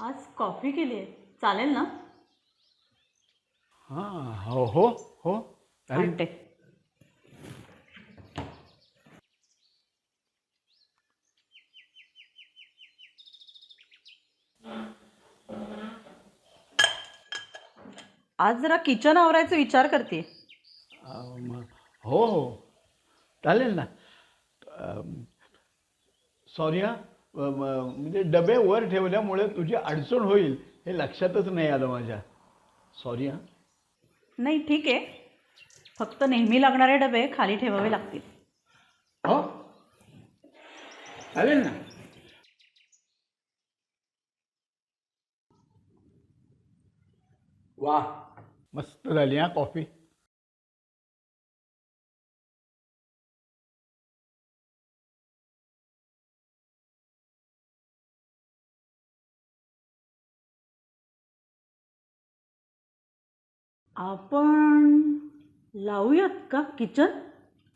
आज कॉफी केली आहे चालेल ना? हां हो हो हो. चालेल आणते. आज जरा किचन आवरायचा विचार करते अं, म- हो हो. चालेल ना. सॉरी हा म्हणजे डबे वर ठेवल्यामुळे तुझी अडचण होईल हे लक्षातच नाही आलं माझ्या. सॉरी हा. नाही ठीक आहे. फक्त नेहमी लागणारे डबे खाली ठेवावे लागतील. हो? चालेल ना. वा. मस्त झाली हा कॉफी. आपण लावूयात का किचन?